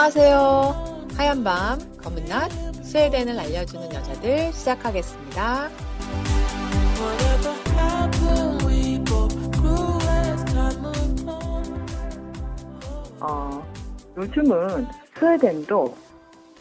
안녕하세요. 하얀 밤, 검은 낮, 스웨덴을 알려주는 여자들 시작하겠습니다. 어, 요즘은 스웨덴도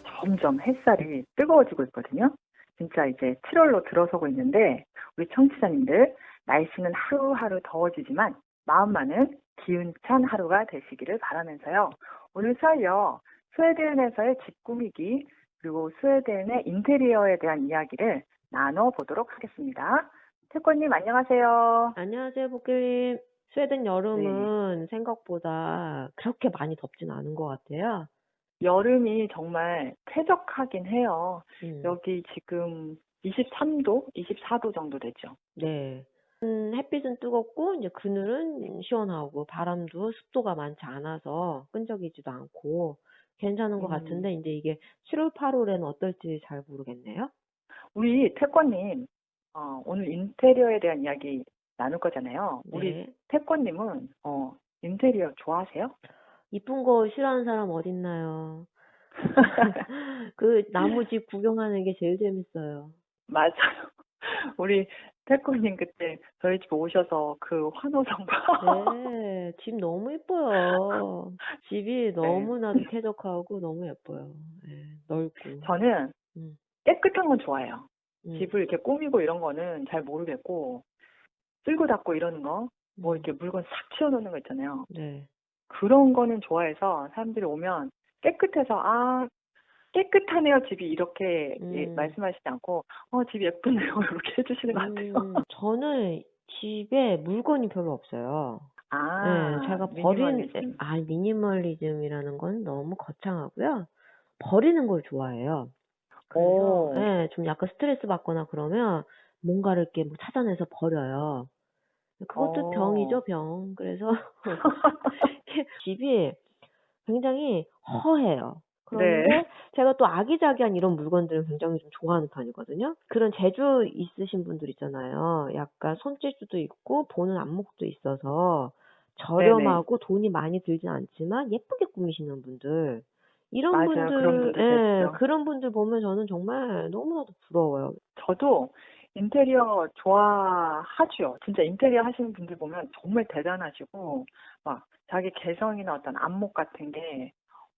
점점 햇살이 뜨거워지고 있거든요. 진짜 이제 7월로 들어서고 있는데 우리 청취자님들 날씨는 하루하루 더워지지만 마음만은 기운찬 하루가 되시기를 바라면서요. 오늘 수요일요. 스웨덴에서의 집 꾸미기 그리고 스웨덴의 인테리어에 대한 이야기를 나눠보도록 하겠습니다. 태권님 안녕하세요. 안녕하세요, 복길님. 스웨덴 여름은 생각보다 그렇게 많이 덥진 않은 것 같아요. 여름이 정말 쾌적하긴 해요. 음, 여기 지금 23도, 24도 정도 되죠. 네. 음, 햇빛은 뜨겁고, 이제 그늘은 시원하고, 바람도 습도가 많지 않아서 끈적이지도 않고, 괜찮은 것 음. 같은데, 이제 이게 7월, 8월에는 어떨지 잘 모르겠네요. 우리 태권님, 어, 오늘 인테리어에 대한 이야기 나눌 거잖아요. 우리 네. 태권님은 어, 인테리어 좋아하세요? 이쁜 거 싫어하는 사람 어딨나요? 그 나무 집 구경하는 게 제일 재밌어요. 맞아요. 우리 태권님 그때 저희 집 오셔서 그 환호성과 네, 집 너무 예뻐요. 집이 너무나도 쾌적하고 너무 예뻐요. 네, 넓고. 저는 음, 깨끗한 건 좋아해요. 음, 집을 이렇게 꾸미고 이런 거는 잘 모르겠고 쓸고 닦고 이러는 거, 뭐 음, 이렇게 물건 싹 치워놓는 거 있잖아요. 네, 그런 거는 좋아해서 사람들이 오면 깨끗해서 아 깨끗하네요 집이 이렇게 예, 음. 말씀하시지 않고 어 집이 예쁘네요 이렇게 해주시는 것 같아요. 음, 저는 집에 물건이 별로 없어요. 아 네, 제가 버린, 미니멀리즘. 아, 미니멀리즘이라는 건 너무 거창하고요. 버리는 걸 좋아해요. 그래서, 오. 네, 좀 약간 스트레스 받거나 그러면 뭔가를 이렇게 뭐 찾아내서 버려요. 그것도 어. 병이죠, 병. 그래서 집이 굉장히 허해요. 그런데 네. 제가 또 아기자기한 이런 물건들을 굉장히 좀 좋아하는 편이거든요. 그런 재주 있으신 분들 있잖아요. 약간 손재주도 있고 보는 안목도 있어서 저렴하고 돈이 많이 들진 않지만 예쁘게 꾸미시는 분들. 이런 맞아요. 분들, 그런 분들 예. 그런 분들 보면 저는 정말 너무나도 부러워요. 저도 인테리어 좋아하죠. 진짜 인테리어 하시는 분들 보면 정말 대단하시고 막 자기 개성이나 어떤 안목 같은 게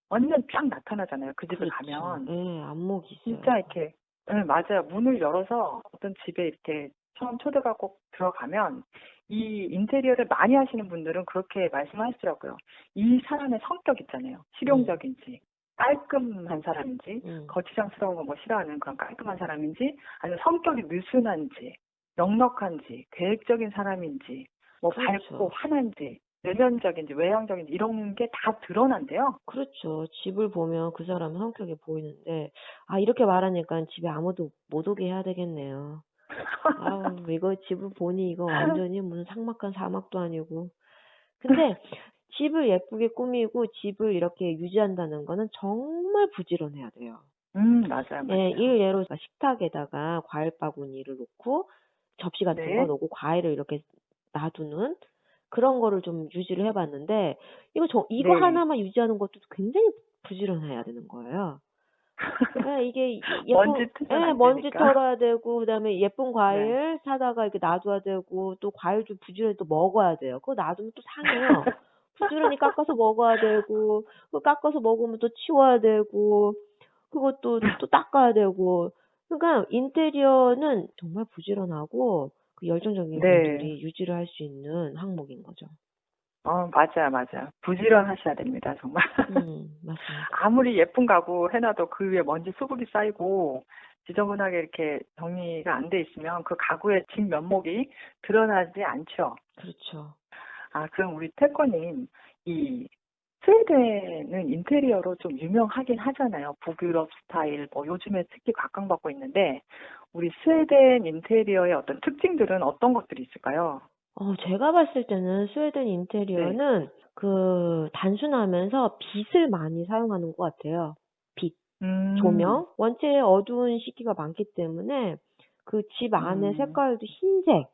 완전 쫙 나타나잖아요. 그 집을 가면. 예, 안목이 있어요. 진짜 이렇게, 네, 맞아요. 문을 열어서 어떤 집에 이렇게 처음 초대가 꼭 들어가면 이 인테리어를 많이 하시는 분들은 그렇게 말씀하시더라고요. 이 사람의 성격 있잖아요. 실용적인지, 깔끔한 사람인지, 음. 거치장스러운 거 뭐 싫어하는 그런 깔끔한 사람인지, 아니면 성격이 느슨한지, 넉넉한지, 계획적인 사람인지, 뭐 그렇죠. 밝고 환한지, 내면적인지, 외향적인지 이런 게 다 드러난대요. 그렇죠. 집을 보면 그 사람의 성격이 보이는데, 아, 이렇게 말하니까 집에 아무도 못 오게 해야 되겠네요. 아우, 이거 집을 보니 이거 완전히 무슨 삭막한 사막도 아니고. 근데 집을 예쁘게 꾸미고 집을 이렇게 유지한다는 거는 정말 부지런해야 돼요. 음, 맞아요, 맞아요. 예, 일 예로 식탁에다가 과일 바구니를 놓고 접시 같은 네. 거 놓고 과일을 이렇게 놔두는 그런 거를 좀 유지를 해봤는데 이거 저 이거 네. 하나만 유지하는 것도 굉장히 부지런해야 되는 거예요. 예, 이게 예쁜 먼지 안 먼지. 털어야 되고 그다음에 예쁜 과일 사다가 이렇게 놔둬야 되고 또 과일 좀 부지런히 또 먹어야 돼요. 그거 놔두면 또 상해요. 부지런히 깎아서 먹어야 되고 그 깎아서 먹으면 또 치워야 되고 그것도 또 닦아야 되고 그러니까 인테리어는 정말 부지런하고 그 열정적인 네. 분들이 유지를 할 수 있는 항목인 거죠. 어, 맞아요, 맞아요. 부지런하셔야 됩니다, 정말. 음, 맞습니다. 아무리 예쁜 가구 해놔도 그 위에 먼지 수북이 쌓이고 지저분하게 이렇게 정리가 안 돼 있으면 그 가구의 진 면목이 드러나지 않죠. 그렇죠. 아, 그럼 우리 태권님, 이 스웨덴은 인테리어로 좀 유명하긴 하잖아요. 북유럽 스타일, 뭐 요즘에 특히 각광받고 있는데, 우리 스웨덴 인테리어의 어떤 특징들은 어떤 것들이 있을까요? 어, 제가 봤을 때는 스웨덴 인테리어는 네. 그 단순하면서 빛을 많이 사용하는 것 같아요. 빛, 음, 조명. 원체 어두운 시기가 많기 때문에 그 집 안에 음. 색깔도 흰색,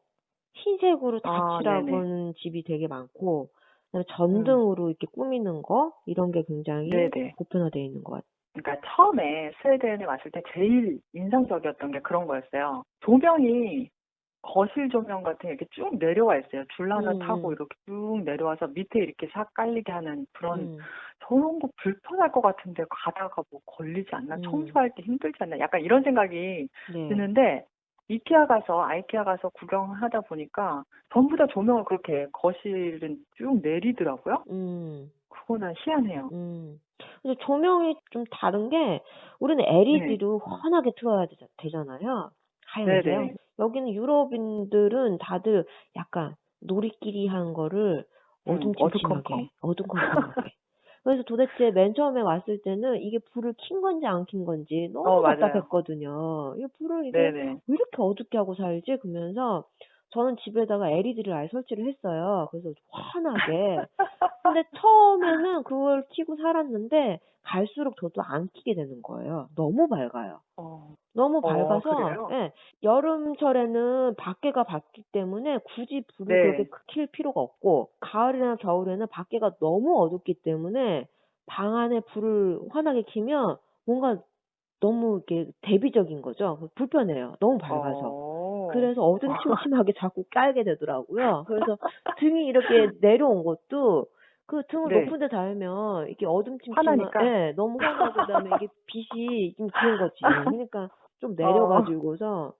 흰색으로 다 아, 칠하고 네네. 는 집이 되게 많고, 그다음에 전등으로 이렇게 꾸미는 거 이런 게 굉장히 네네. 보편화되어 있는 것 같아요. 그러니까 처음에 스웨덴에 왔을 때 제일 인상적이었던 게 그런 거였어요. 조명이 거실 조명 같은 게 이렇게 쭉 내려와 있어요. 줄 하나 음, 타고 음. 이렇게 쭉 내려와서 밑에 이렇게 싹 깔리게 하는 그런 음. 저런 거 불편할 것 같은데 가다가 뭐 걸리지 않나? 음. 청소할 때 힘들지 않나? 약간 이런 생각이 네. 드는데 이케아 가서 아이케아 가서 구경하다 보니까 전부 다 조명을 그렇게 거실은 쭉 내리더라고요. 음. 그거는 희한해요. 음. 근데 조명이 좀 다른 게 우리는 LED로 환하게 틀어야 되자, 되잖아요. 네네. 여기는 유럽인들은 다들 약간 놀이끼리 한 거를 음, 어둠침침하게, 어두컴컴. 어둠컴컴하게. 그래서 도대체 맨 처음에 왔을 때는 이게 불을 킨 건지 안 킨 건지 너무 어. 답답했거든요. 이 불을 이게 네네. 왜 이렇게 어둡게 하고 살지? 그러면서 저는 집에다가 LED를 아예 설치를 했어요. 그래서 환하게. 근데 처음에는 그걸 켜고 살았는데 갈수록 저도 안 켜게 되는 거예요. 너무 밝아요. 어, 너무 어, 밝아서 그래요? 예, 여름철에는 밖에가 밝기 때문에 굳이 불을 네. 그렇게 킬 필요가 없고 가을이나 겨울에는 밖에가 너무 어둡기 때문에 방 안에 불을 환하게 켜면 뭔가 너무 이렇게 대비적인 거죠. 불편해요. 너무 밝아서. 어. 그래서 어둠침침하게 자꾸 깔게 되더라고요. 그래서 등이 이렇게 내려온 것도 그 등을 네. 높은 데 달면 이게 어둠침침한? 예, 너무 환하고 그다음에 이게 빛이 좀 기운 거지. 그러니까 좀 어. 내려가지고서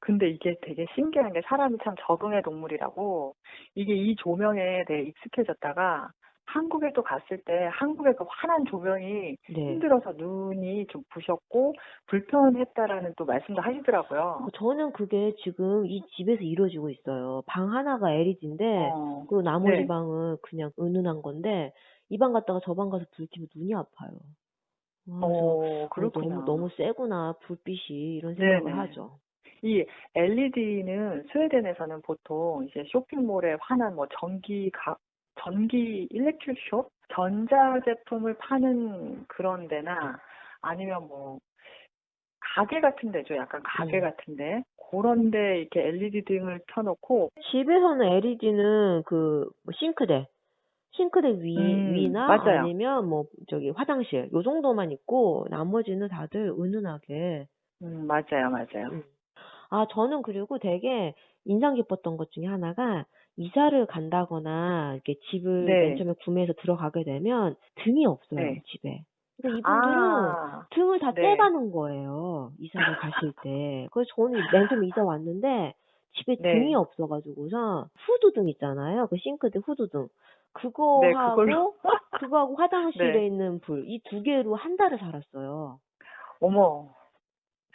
근데 이게 되게 신기한 게 사람이 참 적응의 동물이라고 이게 이 조명에 대해 익숙해졌다가 한국에도 갔을 때 한국의 그 환한 조명이 네. 힘들어서 눈이 좀 부셨고 불편했다라는 또 말씀도 하시더라고요. 저는 그게 지금 이 집에서 이루어지고 있어요. 방 하나가 LED인데 어, 그리고 나머지 네. 방은 그냥 은은한 건데 이 방 갔다가 저 방 가서 불 켜면 눈이 아파요. 아, 어, 어, 그렇구나. 너무 너무 세구나 불빛이 이런 생각을 네네. 하죠. 이 LED는 스웨덴에서는 보통 이제 쇼핑몰에 환한 뭐 전기 가, 전기 일렉트릭 숍? 전자 제품을 파는 그런 데나 아니면 뭐 가게 같은 데죠. 약간 가게 음. 같은데 그런 데 이렇게 LED 등을 켜놓고 집에서는 LED는 그뭐 싱크대, 싱크대 위, 음, 위나 맞아요. 아니면 뭐 저기 화장실 요 정도만 있고 나머지는 다들 은은하게. 음, 맞아요, 맞아요. 음. 아, 저는 그리고 되게 인상 깊었던 것 중에 하나가 이사를 간다거나 이렇게 집을 네. 맨 처음에 구매해서 들어가게 되면 등이 없어요, 네. 집에. 그러니까 이분들은 아, 등을 다 네. 떼가는 거예요. 이사를 가실 때. 그래서 저는 맨 처음에 이사 왔는데 집에 네. 등이 없어가지고서 후드등 있잖아요. 그 싱크대 후드등. 그거 네, 하고 그걸로. 그거하고 화장실에 네. 있는 불. 이 두 개로 한 달을 살았어요. 어머.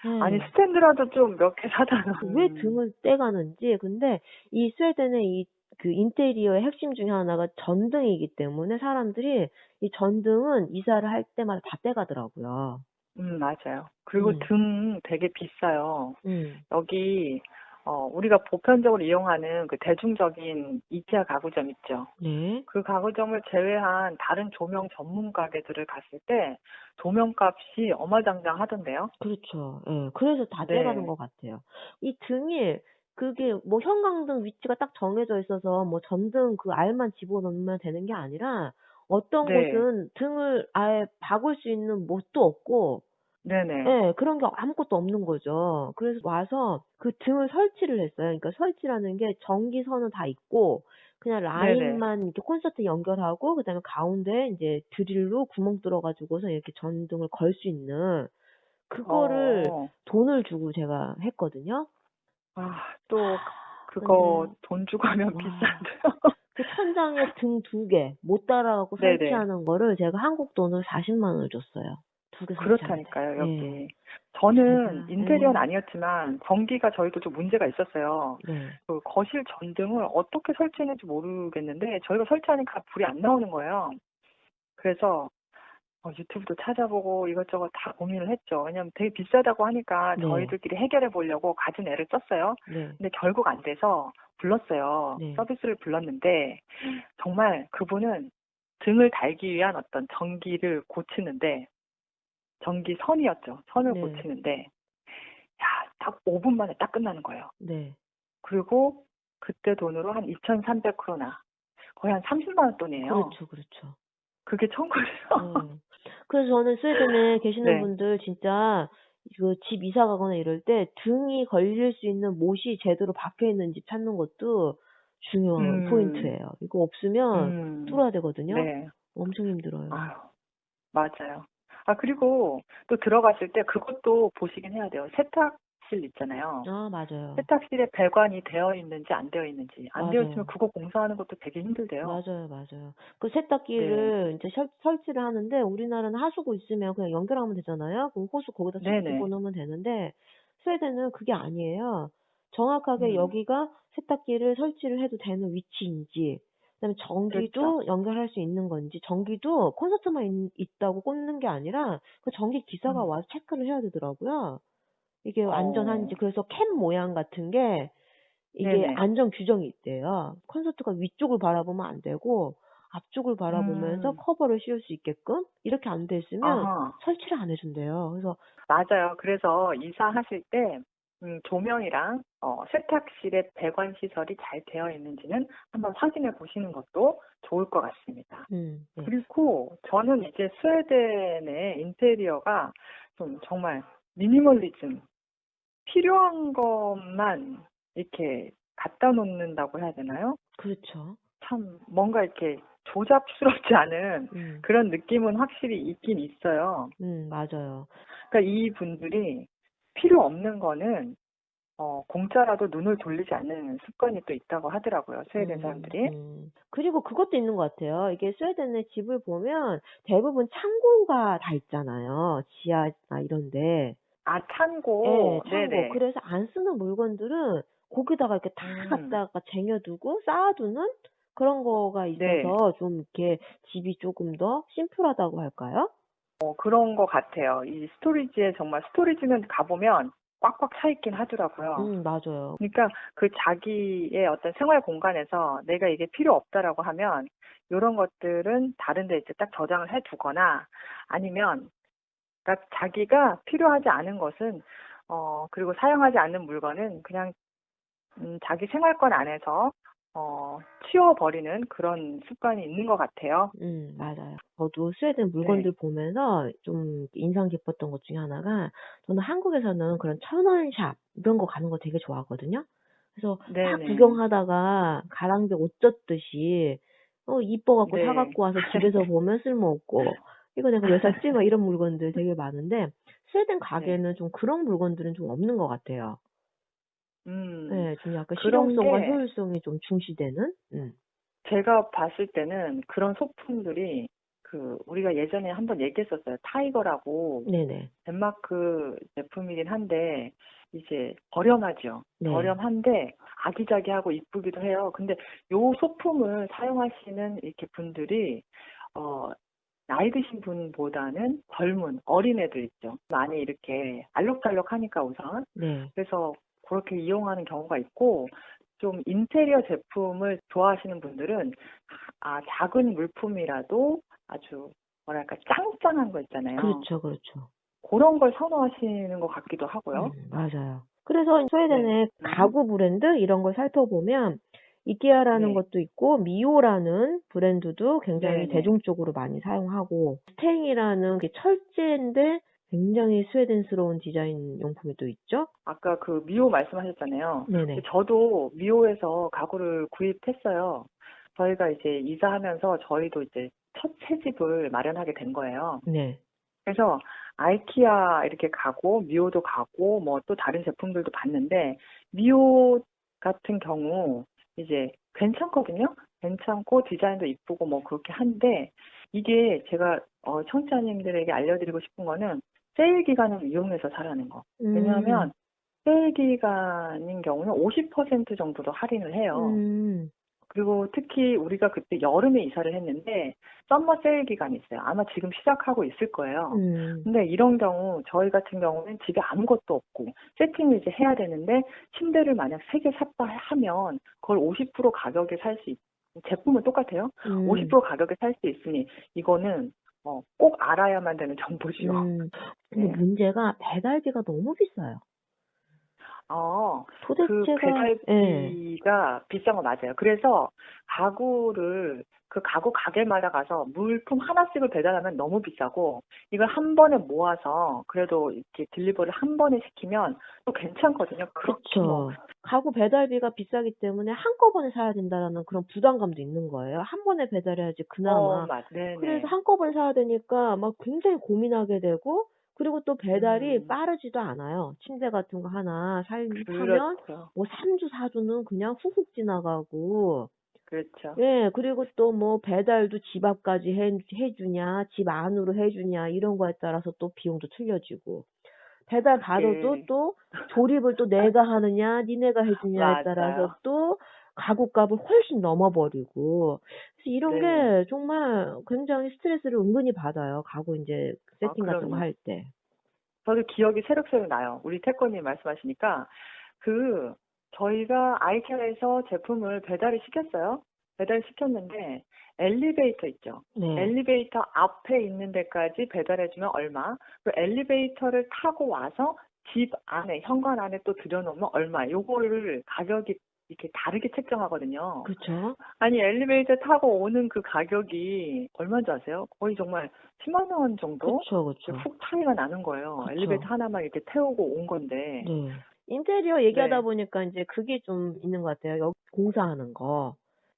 네. 아니, 스탠드라도 좀 몇 개 사다가. 왜 음. 등을 떼가는지. 근데 이 스웨덴의 이 그 인테리어의 핵심 중에 하나가 전등이기 때문에 사람들이 이 전등은 이사를 할 때마다 다 떼가더라고요. 음, 맞아요. 그리고 음. 등 되게 비싸요. 음. 여기 어, 우리가 보편적으로 이용하는 그 대중적인 이케아 가구점 있죠. 네. 그 가구점을 제외한 다른 조명 전문 가게들을 갔을 때 조명값이 어마장장 하던데요. 그렇죠. 예. 그래서 다 네. 떼가는 것 같아요. 이 등이 그게 뭐 형광등 위치가 딱 정해져 있어서 뭐 전등 그 알만 집어넣으면 되는 게 아니라 어떤 네. 곳은 등을 아예 박을 수 있는 못도 없고 네네. 예, 그런 게 아무것도 없는 거죠. 그래서 와서 그 등을 설치를 했어요. 그러니까 설치라는 게 전기선은 다 있고 그냥 라인만 이렇게 콘서트 연결하고 그다음에 가운데 이제 드릴로 구멍 뚫어가지고서 이렇게 전등을 걸 수 있는 그거를 어. 돈을 주고 제가 했거든요. 아, 또 그거 근데- 돈 주고 하면 와. 비싼데요. 그 천장에 등 두 개 못 따라가고 네네. 설치하는 거를 제가 한국 돈을 40만 원을 줬어요. 두 개. 그렇다니까요, 여기. 예. 저는 제가, 인테리어는 예. 아니었지만 전기가 저희도 좀 문제가 있었어요. 네. 그 거실 전등을 어떻게 설치했는지 모르겠는데 저희가 설치하니까 불이 안 나오는 거예요. 그래서 어, 유튜브도 찾아보고 이것저것 다 고민을 했죠. 왜냐면 되게 비싸다고 하니까 네. 저희들끼리 해결해 보려고 가진 애를 썼어요. 네. 근데 결국 안 돼서 불렀어요. 네. 서비스를 불렀는데 정말 그분은 등을 달기 위한 어떤 전기를 고치는데 전기 선이었죠. 선을 네. 고치는데 야, 딱 5분 만에 딱 끝나는 거예요. 네. 그리고 그때 돈으로 한 2,300 크로나. 거의 한 30만 원 돈이에요. 그렇죠, 그렇죠. 그게 청구래요. 음. 그래서 저는 스웨덴에 계시는 네. 분들 진짜 그 집 이사 가거나 이럴 때 등이 걸릴 수 있는 못이 제대로 박혀 있는 집 찾는 것도 중요한 음. 포인트예요. 이거 없으면 음. 뚫어야 되거든요. 네. 엄청 힘들어요. 아유, 맞아요. 아, 그리고 또 들어갔을 때 그것도 보시긴 해야 돼요. 세탁 실 있잖아요. 아, 맞아요. 세탁실에 배관이 되어 있는지 안 되어 있는지. 안 되어 맞아요. 있으면 그거 공사하는 것도 되게 힘들대요. 맞아요, 맞아요. 그 세탁기를 이제 설, 설치를 하는데 우리나라는 하수구 있으면 그냥 연결하면 되잖아요. 그럼 호수 거기다 쭉 네네. 집어넣으면 되는데 스웨덴은 그게 아니에요. 정확하게 음. 여기가 세탁기를 설치를 해도 되는 위치인지, 그다음에 전기도 그렇죠. 연결할 수 있는 건지, 전기도 콘서트만 있, 다고 꽂는 게 아니라 그 전기 기사가 음. 와서 체크를 해야 되더라고요. 이게 어. 안전한지. 그래서 캔 모양 같은 게 이게 네네. 안전 규정이 있대요. 콘서트가 위쪽을 바라보면 안 되고 앞쪽을 바라보면서 음. 커버를 씌울 수 있게끔 이렇게 안 돼 있으면 아하. 설치를 안 해준대요. 그래서 맞아요. 그래서 이사하실 때 음, 조명이랑 어, 세탁실의 배관 시설이 잘 되어 있는지는 한번 확인해 보시는 것도 좋을 것 같습니다. 음, 네. 그리고 저는 이제 스웨덴의 인테리어가 좀 정말 미니멀리즘 필요한 것만 이렇게 갖다 놓는다고 해야 되나요? 그렇죠. 참 뭔가 이렇게 조잡스럽지 않은 음, 그런 느낌은 확실히 있긴 있어요. 음, 맞아요. 그러니까 이 분들이 필요 없는 거는 어, 공짜라도 눈을 돌리지 않는 습관이 또 있다고 하더라고요. 스웨덴 음, 사람들이. 음. 그리고 그것도 있는 것 같아요. 이게 스웨덴의 집을 보면 대부분 창고가 다 있잖아요. 지하나 이런데. 아, 창고. 예, 창고. 네네. 그래서 안 쓰는 물건들은 거기다가 이렇게 다 음. 갖다가 쟁여두고 쌓아두는 그런 거가 있어서 네. 좀 이렇게 집이 조금 더 심플하다고 할까요? 어, 그런 것 같아요. 이 스토리지에 정말 스토리지는 가보면 꽉꽉 차 있긴 하더라고요. 음, 맞아요. 그러니까 그 자기의 어떤 생활 공간에서 내가 이게 필요 없다라고 하면 이런 것들은 다른 데 이제 딱 저장을 해 두거나 아니면 그러니까 자기가 필요하지 않은 것은 어 그리고 사용하지 않는 물건은 그냥 음, 자기 생활권 안에서 어 치워버리는 그런 습관이 있는 것 같아요. 음, 맞아요. 저도 스웨덴 물건들 네. 보면서 좀 인상 깊었던 것 중에 하나가 저는 한국에서는 그런 천원샵 이런 거 가는 거 되게 좋아하거든요. 그래서 딱 네네. 구경하다가 가랑비 옷 젖듯이 어, 이뻐갖고 네. 사갖고 와서 집에서 보면 쓸모없고 이거 내가 왜 샀지? 막 이런 물건들 되게 많은데 스웨덴 가게는 좀 그런 물건들은 좀 없는 것 같아요. 음. 네, 좀 약간 실용성과 게- 효율성이 좀 중시되는? 음. 제가 봤을 때는 그런 소품들이 그 우리가 예전에 한번 얘기했었어요. 타이거라고 네네. 덴마크 제품이긴 한데 이제 저렴하죠. 네. 저렴한데 아기자기하고 이쁘기도 해요. 근데 요 소품을 사용하시는 이렇게 분들이 어 나이 드신 분보다는 젊은 어린애들 있죠. 많이 이렇게 알록달록 하니까 우선 네. 그래서 그렇게 이용하는 경우가 있고 좀 인테리어 제품을 좋아하시는 분들은 아 작은 물품이라도 아주 뭐랄까 짱짱한 거 있잖아요. 그렇죠, 그렇죠. 그런 걸 선호하시는 것 같기도 하고요. 음, 맞아요. 그래서 스웨덴의 네. 음. 가구 브랜드 이런 걸 살펴보면 이케아라는 네. 것도 있고 미오라는 브랜드도 굉장히 네네. 대중적으로 많이 사용하고 스탱이라는 게 철제인데 굉장히 스웨덴스러운 디자인 용품이 또 있죠. 아까 그 미오 말씀하셨잖아요. 네네. 저도 미오에서 가구를 구입했어요. 저희가 이제 이사하면서 저희도 이제 첫 새집을 마련하게 된 거예요. 네. 그래서 아이키아 이렇게 가고 미오도 가고 뭐 또 다른 제품들도 봤는데 미오 같은 경우 이제 괜찮거든요. 괜찮고 디자인도 이쁘고 뭐 그렇게 한데 이게 제가 어, 청취자님들에게 알려드리고 싶은 거는 세일 기간을 이용해서 사라는 거. 왜냐하면 세일 기간인 경우는 50% 정도도 할인을 해요. 음, 그리고 특히 우리가 그때 여름에 이사를 했는데 썸머 세일 기간이 있어요. 아마 지금 시작하고 있을 거예요. 음, 근데 이런 경우 저희 같은 경우는 집에 아무것도 없고 세팅을 이제 해야 되는데 침대를 만약 세 개 샀다 하면 그걸 50% 가격에 살 수 있, 제품은 똑같아요. 음. 50% 가격에 살 수 있으니 이거는 어, 꼭 알아야만 되는 정보죠. 음. 근데 네. 문제가 배달비가 너무 비싸요. 어, 그 도대체가 예. 배달비가 비싼 거 맞아요. 그래서 가구를 그 가구 가게마다 가서 물품 하나씩을 배달하면 너무 비싸고 이걸 한 번에 모아서 그래도 이렇게 딜리버리를 한 번에 시키면 또 괜찮거든요. 그렇게 뭐 그렇죠. 가구 배달비가 비싸기 때문에 한꺼번에 사야 된다는 그런 부담감도 있는 거예요. 한 번에 배달해야지 그나마. 어, 맞, 네네. 그래서 한꺼번에 사야 되니까 막 굉장히 고민하게 되고 그리고 또 배달이 음. 빠르지도 않아요. 침대 같은 거 하나 살, 사면 그렇죠. 뭐 3주, 4주는 그냥 훅훅 지나가고 그렇죠. 예, 그리고 또 뭐 배달도 집 앞까지 해, 해주냐, 집 안으로 해주냐, 이런 거에 따라서 또 비용도 틀려지고. 배달 받아도 그게- 또 조립을 또 내가 하느냐, 니네가 해주냐에. 따라서 또 가구값을 훨씬 넘어버리고. 그래서 이런 네. 게 정말 굉장히 스트레스를 은근히 받아요. 가구 이제 세팅 같은 거. 할 때. 저도 기억이 새록새록 나요. 우리 태권님 말씀하시니까 그 저희가 아이케아에서 제품을 배달을 시켰어요. 배달 시켰는데 엘리베이터 있죠. 네. 엘리베이터 앞에 있는 데까지 배달해주면 얼마? 그 엘리베이터를 타고 와서 집 안에 현관 안에 또 들여놓으면 얼마? 요거를 가격이 이렇게 다르게 책정하거든요. 그쵸? 아니 엘리베이터 타고 오는 그 가격이 얼마인지 아세요? 거의 정말 10만 원 정도? 그쵸, 그쵸. 훅 차이가 나는 거예요. 그쵸. 엘리베이터 하나만 이렇게 태우고 온 건데. 네. 인테리어 얘기하다 네. 보니까 이제 그게 좀 있는 것 같아요. 여기 공사하는 거.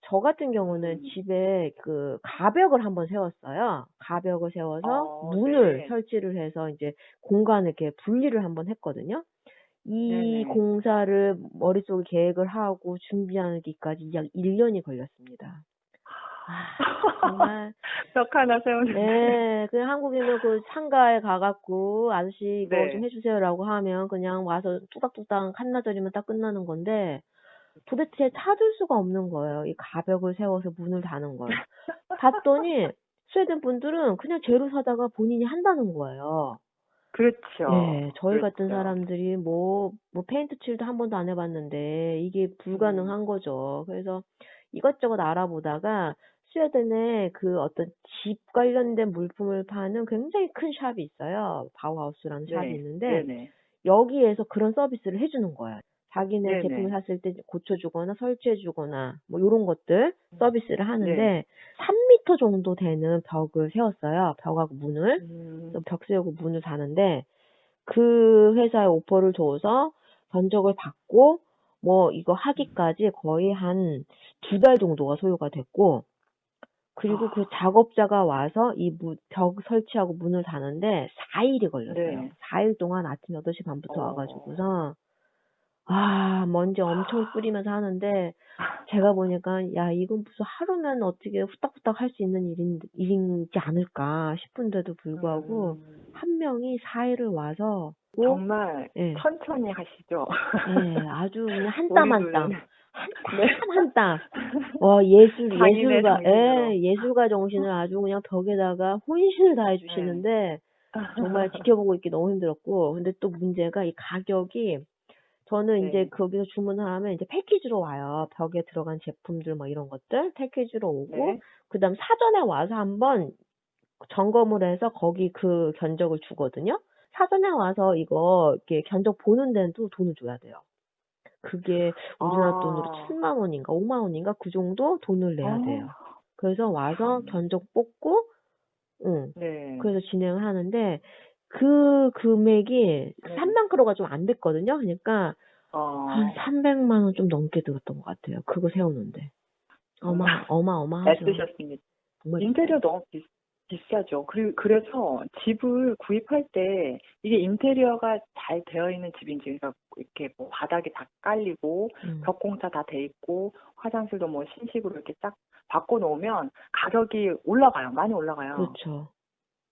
저 같은 경우는 음. 집에 그 가벽을 한번 세웠어요. 가벽을 세워서 어, 문을 네. 설치를 해서 이제 공간을 이렇게 분리를 한번 했거든요. 이 네네. 공사를 머릿속에 계획을 하고 준비하기까지 약 1년이 걸렸습니다. 아, 정말 벽 하나 세우는데. 네, 그 한국인은 그 상가에 가갖고 아저씨 이거 네. 좀 해주세요라고 하면 그냥 와서 뚜닥뚜닥 한나절이면 딱 끝나는 건데 도대체 찾을 수가 없는 거예요. 이 가벽을 세워서 문을 다는 걸. 봤더니 스웨덴 분들은 그냥 재료 사다가 본인이 한다는 거예요. 그렇죠. 네, 저희 같은 그렇죠. 사람들이 뭐, 뭐 페인트 칠도 한 번도 안 해봤는데 이게 불가능한 음. 거죠. 그래서 이것저것 알아보다가 스웨덴에 그 어떤 집 관련된 물품을 파는 굉장히 큰 샵이 있어요. 바우하우스라는 샵이 네. 있는데 네네. 여기에서 그런 서비스를 해주는 거예요. 자기네 네네. 제품을 샀을 때 고쳐주거나 설치해주거나 뭐 이런 것들 서비스를 하는데 네. 3m 정도 되는 벽을 세웠어요. 벽하고 문을. 음, 벽 세우고 문을 다는데 그 회사에 오퍼를 줘서 견적을 받고 뭐 이거 하기까지 거의 한 두 달 정도가 소요가 됐고 그리고 그 작업자가 와서 이 벽 설치하고 문을 다는데 4일이 걸렸어요. 네. 4일 동안 아침 8시 반부터 어. 와가지고서 아 먼지 엄청 뿌리면서 하는데 제가 보니까 야 이건 무슨 하루면 어떻게 후딱후딱 할 수 있는 일인, 일이지 않을까 싶은데도 불구하고 음, 한 명이 4일을 와서 꼭, 정말 예, 천천히 하시죠. 예, 아주 그냥 한 땀 한 땀, 우리는 한땀한 땀. 와 예술 예술가. 예 예술가 정신을 아주 그냥 벽에다가 혼신을 다해 주시는데 정말 지켜보고 있기 너무 힘들었고 근데 또 문제가 이 가격이 저는 네. 이제 거기서 주문을 하면 이제 패키지로 와요. 벽에 들어간 제품들 뭐 이런 것들 패키지로 오고 네. 그다음 사전에 와서 한번 점검을 해서 거기 그 견적을 주거든요. 사전에 와서 이거 이렇게 견적 보는 데는 또 돈을 줘야 돼요. 그게 우리나라 아. 돈으로 7만 원인가 5만 원인가 그 정도 돈을 내야 돼요. 그래서 와서 참. 견적 뽑고 응. 네. 그래서 진행을 하는데 그 금액이 네. 3만 크로가 좀 안 됐거든요. 그러니까 어, 한 300만 원 좀 넘게 들었던 것 같아요. 그거 세우는데. 어마 어마어마하죠. 애쓰셨습니다. 정말 인테리어 너무 비, 비싸죠. 그리고 그래서 집을 구입할 때 이게 인테리어가 잘 되어 있는 집인지 그러니까 이렇게 뭐 바닥이 다 깔리고 음. 벽공사 다 돼 있고 화장실도 뭐 신식으로 이렇게 딱 바꿔 놓으면 가격이 올라가요. 많이 올라가요. 그렇죠.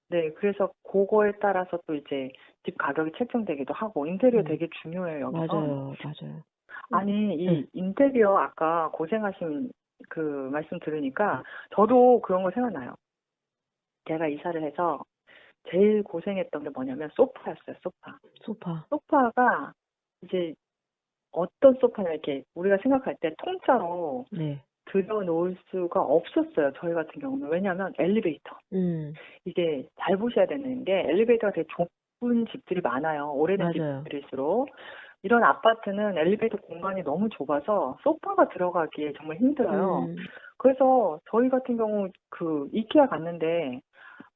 네, 그래서 그거에 따라서 또 이제 집 가격이 책정되기도 하고 인테리어 음. 되게 중요해요. 여기서. 맞아요. 맞아요. 아니, 이 응. 인테리어 아까 고생하신 그 말씀 들으니까 저도 그런 거 생각나요. 제가 이사를 해서 제일 고생했던 게 뭐냐면 소파였어요, 소파. 소파. 소파가 이제 어떤 소파냐 이렇게 우리가 생각할 때 통짜로 네. 들여놓을 수가 없었어요, 저희 같은 경우는. 왜냐면 엘리베이터. 음. 이게 잘 보셔야 되는 게 엘리베이터가 되게 좁은 집들이 많아요. 오래된 맞아요. 집들일수록. 이런 아파트는 엘리베이터 공간이 너무 좁아서 소파가 들어가기에 정말 힘들어요. 음. 그래서 저희 같은 경우 그 이케아 갔는데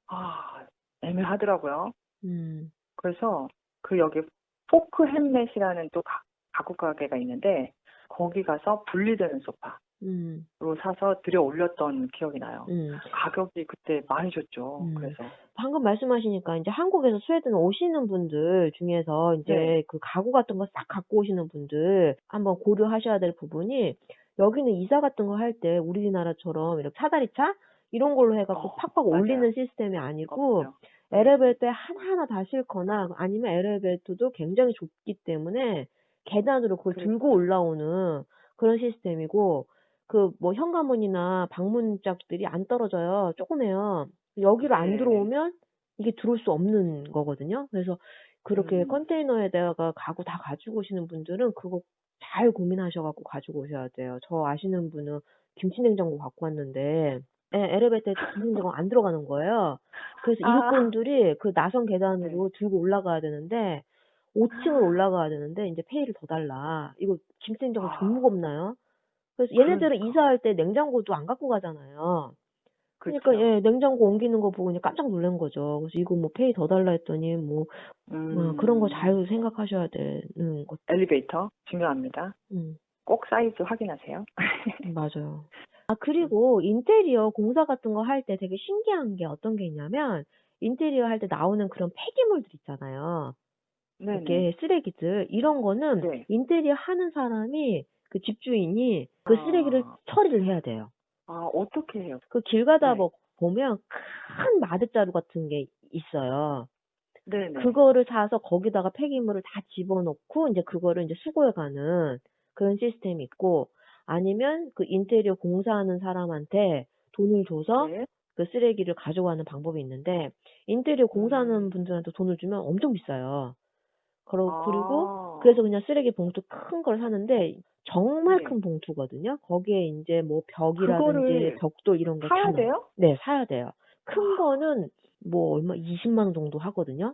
아 애매하더라고요. 음. 그래서 그 여기 포크 햄넷이라는 또 가, 가구 가게가 있는데 거기 가서 분리되는 소파 로 음. 사서 들여 올렸던 기억이 나요. 음. 가격이 그때 많이 줬죠. 음. 그래서 방금 말씀하시니까 이제 한국에서 스웨덴 오시는 분들 중에서 이제 네. 그 가구 같은 거 싹 갖고 오시는 분들 한번 고려하셔야 될 부분이 여기는 이사 같은 거 할 때 우리나라처럼 이렇게 사다리차 이런 걸로 해갖고 어, 팍팍 맞아요. 올리는 시스템이 아니고 없어요. 엘리베이터에 하나하나 다 싣거나 아니면 엘리베이터도 굉장히 좁기 때문에 계단으로 그걸 그렇죠. 들고 올라오는 그런 시스템이고 그 뭐 현관문이나 방문짝들이 안 떨어져요. 조그매요. 여기로 안 네. 들어오면 이게 들어올 수 없는 거거든요. 그래서 그렇게 음. 컨테이너에다가 가구 다 가지고 오시는 분들은 그거 잘 고민하셔갖고 가지고 오셔야 돼요. 저 아시는 분은 김치냉장고 갖고 왔는데 예, 엘리베이터에 김치냉장고 안 들어가는 거예요. 그래서 아. 이웃분들이 그 나선 계단으로 들고 올라가야 되는데 5층을 올라가야 되는데 이제 페이를 더 달라. 이거 김치냉장고 아. 좀 무겁나요? 그래서 얘네들은 그러니까. 이사할 때 냉장고도 안 갖고 가잖아요. 그러니까 그렇죠. 예, 냉장고 옮기는 거 보고 그냥 깜짝 놀란 거죠. 그래서 이거 뭐 페이 더 달라 했더니 뭐 음. 어, 그런 거 잘 생각하셔야 되는 것. 엘리베이터 중요합니다. 음, 꼭 사이즈 확인하세요. 맞아요. 아 그리고 인테리어 공사 같은 거 할 때 되게 신기한 게 어떤 게 있냐면 인테리어 할 때 나오는 그런 폐기물들 있잖아요. 네네. 이렇게 쓰레기들 이런 거는 네. 인테리어 하는 사람이 그 집주인이 그 아. 쓰레기를 처리를 해야 돼요. 아 어떻게 해요? 그 길 가다 네. 보- 보면 큰 마대자루 같은 게 있어요. 네네. 그거를 사서 거기다가 폐기물을 다 집어넣고 이제 그거를 이제 수거해 가는 그런 시스템이 있고 아니면 그 인테리어 공사하는 사람한테 돈을 줘서 네. 그 쓰레기를 가져가는 방법이 있는데 인테리어 공사하는 음. 분들한테 돈을 주면 엄청 비싸요. 그리고 아. 그리고 그래서 그냥 쓰레기 봉투 큰 걸 사는데 정말 네. 큰 봉투거든요. 거기에 이제 뭐 벽이라든지 벽돌 이런 거 사야 다. 돼요? 네, 사야 돼요. 큰 거는 뭐 얼마 20만 원 정도 하거든요.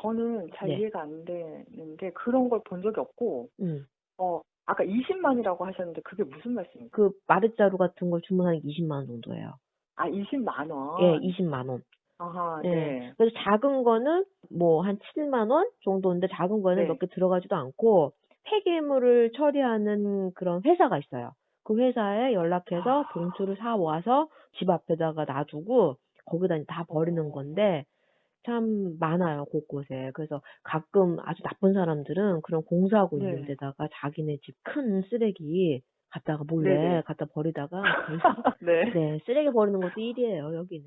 저는 잘 네. 이해가 안 되는데 그런 걸 본 적이 없고 음. 어 아까 20만이라고 하셨는데 그게 무슨 말씀입니까? 그 마르자루 같은 걸 주문하는 게 20만 원 정도예요. 아 20만 원. 예, 20만 원. 아하 예. 네. 그래서 작은 거는 뭐 한 7만 원 정도인데 작은 거는 네. 몇개 들어가지도 않고 폐기물을 처리하는 그런 회사가 있어요. 그 회사에 연락해서 아. 봉투를 사 와서 집 앞에다가 놔두고 거기다 다 버리는 건데 참 많아요 곳곳에. 그래서 가끔 아주 나쁜 사람들은 그런 공사하고 있는 네. 데다가 자기네 집 큰 쓰레기 갖다가 몰래 네네. 갖다 버리다가 네. 네 쓰레기 버리는 것도 일이에요 여기는.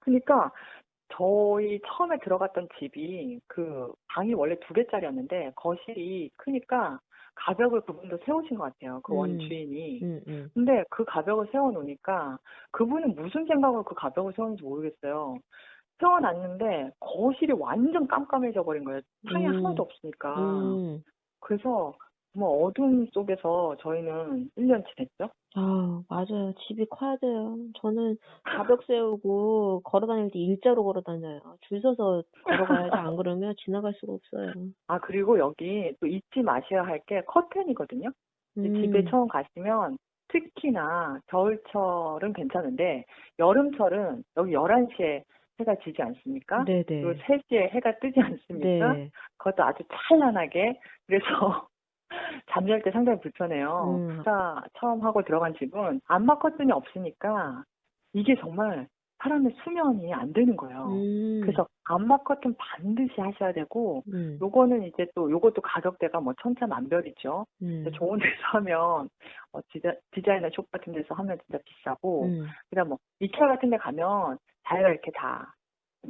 그러니까 저희 처음에 들어갔던 집이 그 방이 원래 두 개짜리였는데 거실이 크니까 가벽을 그분도 세우신 것 같아요. 그 음. 원주인이. 음, 음. 근데 그 가벽을 세워놓으니까 그분은 무슨 생각으로 그 가벽을 세웠는지 모르겠어요. 세워놨는데 거실이 완전 깜깜해져 버린 거예요. 창이 음. 하나도 없으니까. 음. 그래서 뭐 어둠 속에서 저희는 1년 지냈죠. 아, 맞아요. 집이 커야 돼요. 저는 가벽 세우고 걸어 다닐 때 일자로 걸어 다녀요. 줄 서서 걸어가야지 안 그러면 지나갈 수가 없어요. 아, 그리고 여기 또 잊지 마셔야 할 게 커튼이거든요. 음. 집에 처음 가시면 특히나 겨울철은 괜찮은데 여름철은 여기 11시에 해가 지지 않습니까? 네네. 그리고 3시에 해가 뜨지 않습니까? 네. 그것도 아주 찬란하게. 그래서 잠잘 때 상당히 불편해요. 음. 제가 처음 하고 들어간 집은 안마 커튼이 없으니까 이게 정말 사람의 수면이 안 되는 거예요. 음. 그래서 안마 커튼 반드시 하셔야 되고 음. 요거는 이제 또 요것도 가격대가 뭐 천차만별이죠. 음. 좋은 데서 하면 어, 디자, 디자이너 숍 같은 데서 하면 진짜 비싸고 음. 그 다음 뭐 이케아 같은 데 가면 자기가 이렇게 다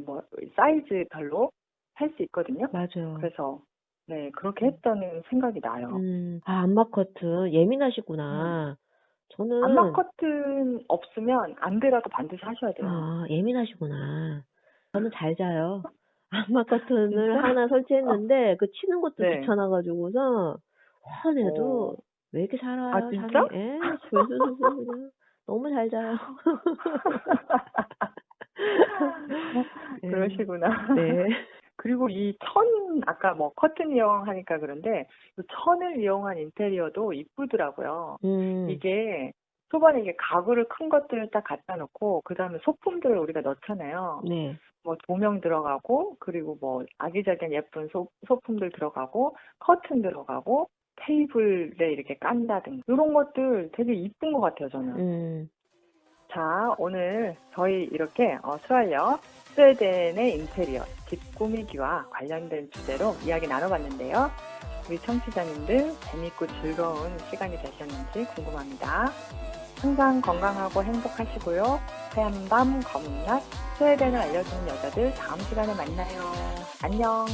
뭐 사이즈별로 할 수 있거든요. 맞아요. 그래서 네 그렇게 했다는 생각이 나요. 음. 아, 안마 커튼 예민하시구나. 저는 안마 커튼 없으면 안 돼라도 반드시 하셔야 돼요. 아, 예민하시구나. 저는 잘 자요. 안마 커튼을 진짜? 하나 설치했는데 그 치는 것도 네. 귀찮아 가지고서 화내도 어. 왜 이렇게 살아요? 아, 진짜? 예, 술술술 그냥 너무 잘 자요. 예. 그러시구나. 네. 그리고 이 천, 아까 뭐 커튼 이용하니까 그런데 그 천을 이용한 인테리어도 이쁘더라고요. 음. 이게 초반에 이게 가구를 큰 것들을 딱 갖다 놓고 그 다음에 소품들을 우리가 넣잖아요. 네. 뭐 조명 들어가고 그리고 뭐 아기자기한 예쁜 소, 소품들 들어가고 커튼 들어가고 테이블에 이렇게 깐다든가 이런 것들 되게 이쁜 것 같아요 저는. 음. 자 오늘 저희 이렇게 어, 스왈력 스웨덴의 인테리어 집 꾸미기와 관련된 주제로 이야기 나눠봤는데요. 우리 청취자님들 재밌고 즐거운 시간이 되셨는지 궁금합니다. 항상 건강하고 행복하시고요. 하얀 밤 검은 낮 스웨덴을 알려주는 여자들 다음 시간에 만나요. 안녕.